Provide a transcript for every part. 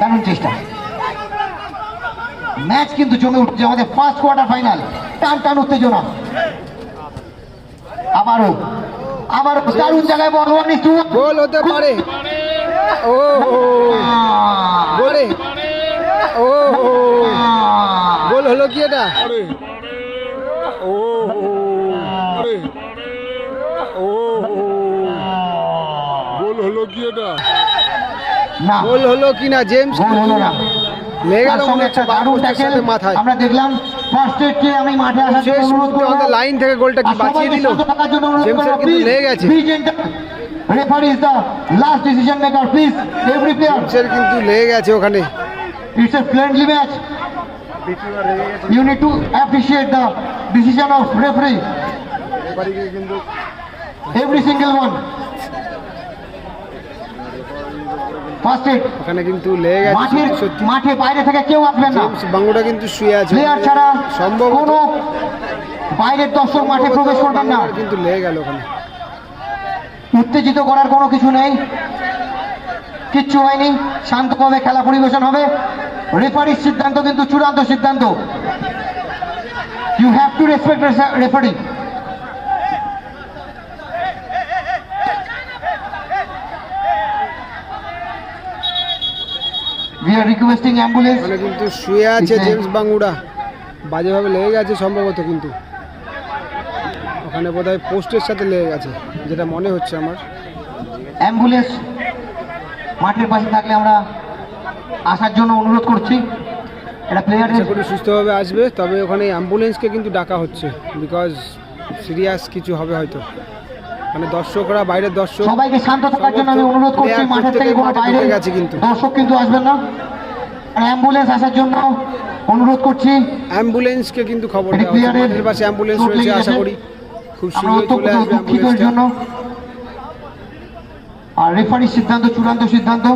দারুণ চেষ্টা। ম্যাচ কিন্তু জমে উঠছে আমাদের ফার্স্ট কোয়ার্টার ফাইনাল টান টান উত্তেজনা। আবারও আবারও দারুণ জায়গায় বল গোল হতে পারে। ও, গোলে। ও, গোল হলো কি এটা? ও ও, গোল হলো কি এটা? না গোল হলো কি না জেমস গোল হলো না আমরা দেখলাম ফার্স্ট আমি মাঠে আসার অনুরোধ করব লাইন থেকে গোলটা কি বাঁচিয়ে দিল জেমসের কিন্তু লেগে গেছে. Referee is the last decision maker, please. Every জেমসের কিন্তু লেগে গেছে ওখানে it's a friendly match. You need to appreciate the decision of referee. Every single one. First ওখানে কিন্তু লেগে গেছে সত্যি। মাঠে বাইরে থেকে কেউ আসবেন না। বাঙ্গুটা কিন্তু শুয়ে আছে। প্লেয়ার ছাড়া সম্ভবত কোনো বাইরের দর্শক মাঠে প্রবেশ করবেন না। কিন্তু লেগে গেল ওখানে। উত্তেজিত করার কোনো কিছু নেই। কিচ্ছু হয়নি। শান্তভাবে খেলা পরিবেশন হবে। রেফারির সিদ্ধান্ত কিন্তু চূড়ান্ত সিদ্ধান্ত। You have to respect referee We are requesting ambulance. ওখানে কিন্তু শুয়ে আছে জেমস বাঙ্গুড়া বাজেভাবে লেগে গেছে সম্ভবত কিন্তু। ওখানে বোধহয় পোস্টের সাথে লেগে গেছে যেটা মনে হচ্ছে আমার। অ্যাম্বুলেন্স মাঠের পাশে থাকলে আমরা আসার জন্য অনুরোধ করছি। এটা সুস্থভাবে আসবে তবে ওখানে অ্যাম্বুলেন্সকে কিন্তু ডাকা হচ্ছে বিকজ সিরিয়াস কিছু হবে হয়তো। মানে দর্শকরা বাইরের দর্শক সবাইকে শান্ত থাকার জন্য আমি অনুরোধ করছি মাঠের থেকে কোনো বাইরে গেছে কিন্তু। দর্শক কিন্তু আসবেন না। আর অ্যাম্বুলেন্স আসার জন্য অনুরোধ করছি। অ্যাম্বুলেন্সকে কিন্তু খবর দেওয়া পাশে অ্যাম্বুলেন্স রয়েছে আশা করি খুব শীঘ্রই চলে আসবে দুঃখিত জন্য। আর রেফারির সিদ্ধান্ত চূড়ান্ত সিদ্ধান্ত।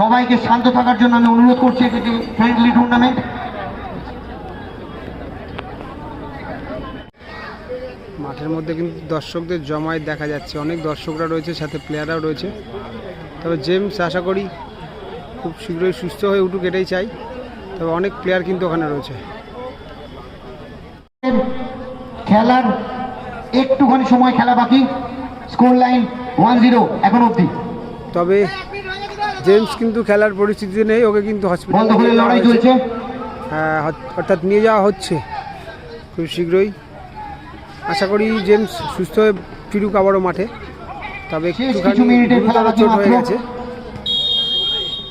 সবাইকে শান্ত থাকার জন্য আমি অনুরোধ করছি এটি ফ্রেন্ডলি টুর্নামেন্ট মাঠের মধ্যে কিন্তু দর্শকদের জমায়েত দেখা যাচ্ছে। অনেক দর্শকরা রয়েছে সাথে প্লেয়াররাও রয়েছে। তবে জেমস আশা করি খুব শীঘ্রই সুস্থ হয়ে উঠুক এটাই চাই। তবে অনেক প্লেয়ার কিন্তু ওখানে রয়েছে। খেলার একটুখানি সময় খেলা বাকি। স্কোর লাইন ওয়ান জিরো এখন অবধি। তবে জেমস কিন্তু খেলার পরিস্থিতিতে নেই ওকে কিন্তু করে লড়াই চলছে। হ্যাঁ অর্থাৎ নিয়ে যাওয়া হচ্ছে। খুব শীঘ্রই। আশা করি জেমস সুস্থ হয়ে ফিরুক আবারও মাঠে। তবে শেষ একটুখানি কিছু মিনিটের খেলা গুরুতর চোট হয়ে গেছে।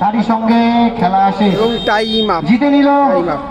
তারই সঙ্গে খেলা আসে এবং টাইম আপ জিতে নিল। Time up